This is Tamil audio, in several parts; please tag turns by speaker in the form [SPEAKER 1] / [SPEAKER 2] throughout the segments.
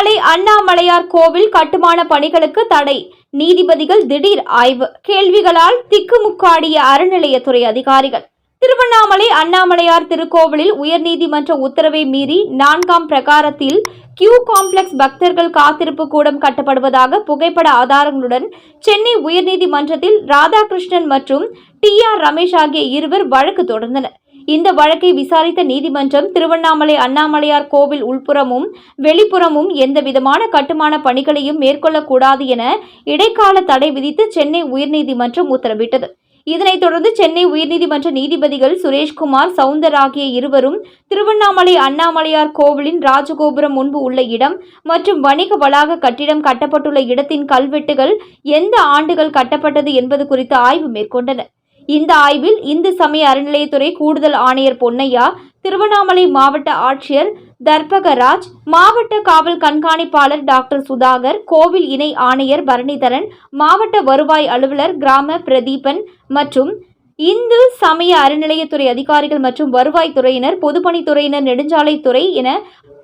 [SPEAKER 1] திருமலை அண்ணாமலையார் கோவில் கட்டுமான பணிகளுக்கு தடை. நீதிபதிகள் திடீர் ஆய்வு. கேள்விகளால் திக்குமுக்காடிய அறநிலையத்துறை அதிகாரிகள். திருவண்ணாமலை அண்ணாமலையார் திருக்கோவிலில் உயர்நீதிமன்ற உத்தரவை மீறி நான்காம் பிரகாரத்தில் கியூ காம்ப்ளெக்ஸ் பக்தர்கள் காத்திருப்பு கூடம் கட்டப்படுவதாக புகைப்பட ஆதாரங்களுடன் சென்னை உயர்நீதிமன்றத்தில் ராதாகிருஷ்ணன் மற்றும் டி ஆர் ரமேஷ் ஆகிய இருவர் வழக்கு தொடர்ந்தனர். இந்த வழக்கை விசாரித்த நீதிமன்றம் திருவண்ணாமலை அண்ணாமலையார் கோவில் உள்புறமும் வெளிப்புறமும் எந்த விதமான கட்டுமான பணிகளையும் மேற்கொள்ளக்கூடாது என இடைக்கால தடை விதித்து சென்னை உயர்நீதிமன்றம் உத்தரவிட்டது. இதனைத் தொடர்ந்து சென்னை உயர்நீதிமன்ற நீதிபதிகள் சுரேஷ்குமார் சவுந்தர் ஆகிய இருவரும் திருவண்ணாமலை அண்ணாமலையார் கோவிலின் ராஜகோபுரம் முன்பு உள்ள இடம் மற்றும் வணிக வளாக கட்டிடம் கட்டப்பட்டுள்ள இடத்தின் கல்வெட்டுகள் எந்த ஆண்டுகள் கட்டப்பட்டது என்பது குறித்து ஆய்வு மேற்கொண்டனர். இந்த ஆய்வில் இந்து சமய அறநிலையத்துறை கூடுதல் ஆணையர் பொன்னையா திருவண்ணாமலை மாவட்ட ஆட்சியர் தர்பகராஜ் மாவட்ட காவல் கண்காணிப்பாளர் டாக்டர் சுதாகர் கோவில் இணை ஆணையர் பரணிதரன் மாவட்ட வருவாய் அலுவலர் கிராம பிரதீபன் மற்றும் இந்து சமய அறநிலையத்துறை அதிகாரிகள் மற்றும் வருவாய்த்துறையினர் பொதுப்பணித்துறையினர் நெடுஞ்சாலைத்துறை என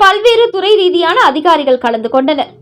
[SPEAKER 1] பல்வேறு துறை ரீதியான அதிகாரிகள் கலந்து கொண்டனர்.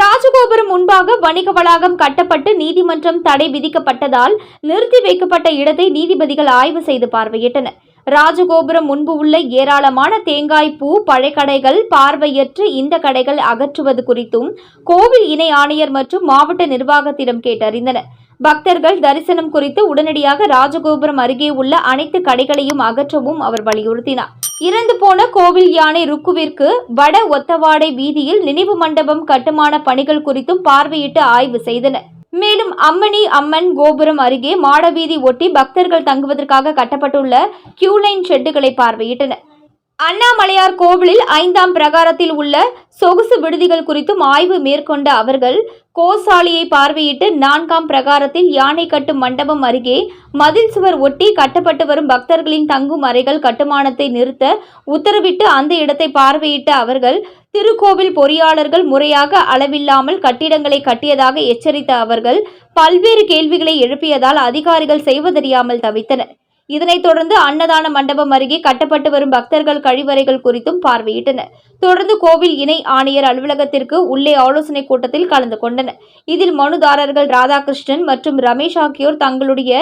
[SPEAKER 1] ராஜகோபுரம் முன்பாக வணிக வளாகம் கட்டப்பட்டு நீதிமன்றம் தடை விதிக்கப்பட்டதால் நிறுத்தி வைக்கப்பட்ட இடத்தை நீதிபதிகள் ஆய்வு செய்து பார்வையிட்டனர். ராஜகோபுரம் முன்பு உள்ள ஏராளமான தேங்காய் பூ பழக்கடைகள் பார்வையற்று இந்த கடைகள் அகற்றுவது குறித்தும் கோவில் இணை ஆணையர் மற்றும் மாவட்ட நிர்வாகத்திடம் கேட்டறிந்தனர். பக்தர்கள் தரிசனம் குறித்து உடனடியாக ராஜகோபுரம் அருகே உள்ள அனைத்து கடைகளையும் அகற்றவும் அவர் வலியுறுத்தினார். இறந்து போன கோவில் யானை ருக்குவிற்கு வட ஒத்தவாடை வீதியில் நினைவு மண்டபம் கட்டுமான பணிகள் குறித்தும் பார்வையிட்டு ஆய்வு செய்தனர் மேலும் அம்மணி அம்மன் கோபுரம் அருகே மாடவீதி ஒட்டி பக்தர்கள் தங்குவதற்காக கட்டப்பட்டுள்ள கியூலைன் ஷெட்டுகளை பார்வையிட்டனர். அண்ணாமலையார் கோவிலில் ஐந்தாம் பிரகாரத்தில் உள்ள சொகுசு விடுதிகள் குறித்தும் ஆய்வு மேற்கொண்ட அவர்கள் கோசாலையை பார்வையிட்டு நான்காம் பிரகாரத்தில் யானை கட்டும் மண்டபம் அருகே மதில் சுவர் ஒட்டி கட்டப்பட்டு வரும் பக்தர்களின் தங்கும் அறைகள் கட்டுமானத்தை நிறுத்த உத்தரவிட்டு அந்த இடத்தை பார்வையிட்ட அவர்கள் திருக்கோவில் பொறியாளர்கள் முறையாக அளவில்லாமல் கட்டிடங்களை கட்டியதாக எச்சரித்த அவர்கள் பல்வேறு கேள்விகளை எழுப்பியதால் அதிகாரிகள் செய்வதறியாமல் தவித்தனர். இதனைத் தொடர்ந்து அன்னதான மண்டபம் அருகே கட்டப்பட்டு வரும் பக்தர்கள் கழிவறைகள் குறித்தும் பார்வையிட்டனர். தொடர்ந்து கோவில் இணை ஆணையர் அலுவலகத்திற்கு உள்ளே ஆலோசனைக் கூட்டத்தில் கலந்து கொண்டனர். இதில் மனுதாரர்கள் ராதாகிருஷ்ணன் மற்றும் ரமேஷ் ஆகியோர் தங்களுடைய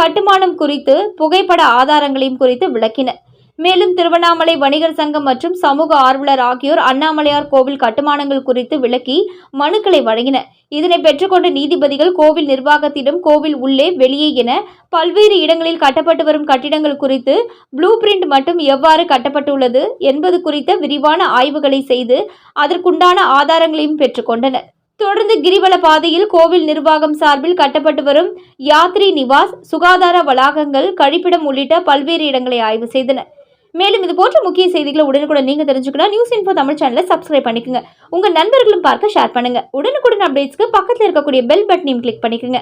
[SPEAKER 1] கட்டுமானம் குறித்து புகைப்பட ஆதாரங்களையும் குறித்து விளக்கினர். மேலும் திருவண்ணாமலை வணிகர் சங்கம் மற்றும் சமூக ஆர்வலர் ஆகியோர் அண்ணாமலையார் கோவில் கட்டுமானங்கள் குறித்து விளக்கி மனுக்களை வழங்கினர். இதனை பெற்றுக்கொண்ட நீதிபதிகள் கோவில் நிர்வாகத்திடம் கோவில் உள்ளே வெளியே என பல்வேறு இடங்களில் கட்டப்பட்டு வரும் கட்டிடங்கள் குறித்து ப்ளூ பிரிண்ட் மட்டும் எவ்வாறு கட்டப்பட்டுள்ளது என்பது குறித்த விரிவான ஆய்வுகளை செய்து அதற்குண்டான ஆதாரங்களையும் பெற்றுக்கொண்டனர். தொடர்ந்து கிரிவல பாதையில் கோவில் நிர்வாகம் சார்பில் கட்டப்பட்டு வரும் யாத்ரி நிவாஸ் சுகாதார வளாகங்கள் கழிப்பிடம் உள்ளிட்ட பல்வேறு இடங்களை ஆய்வு செய்தனர். மேலும் இது போன்ற முக்கிய செய்திகளை உடனுக்குடன் நீங்கள் தெரிஞ்சுக்கணும் நியூஸ் இன்ஃபோ தமிழ் சேனலை சப்ஸ்கிரைப் பண்ணிக்கோங்க. உங்கள் நண்பர்களும் பார்க்க ஷேர் பண்ணுங்கள் உடனுக்குடன் அப்டேட்ஸ்க்கு பக்கத்தில் இருக்கக்கூடிய பெல் பட்டனையும் கிளிக் பண்ணிக்கோங்க.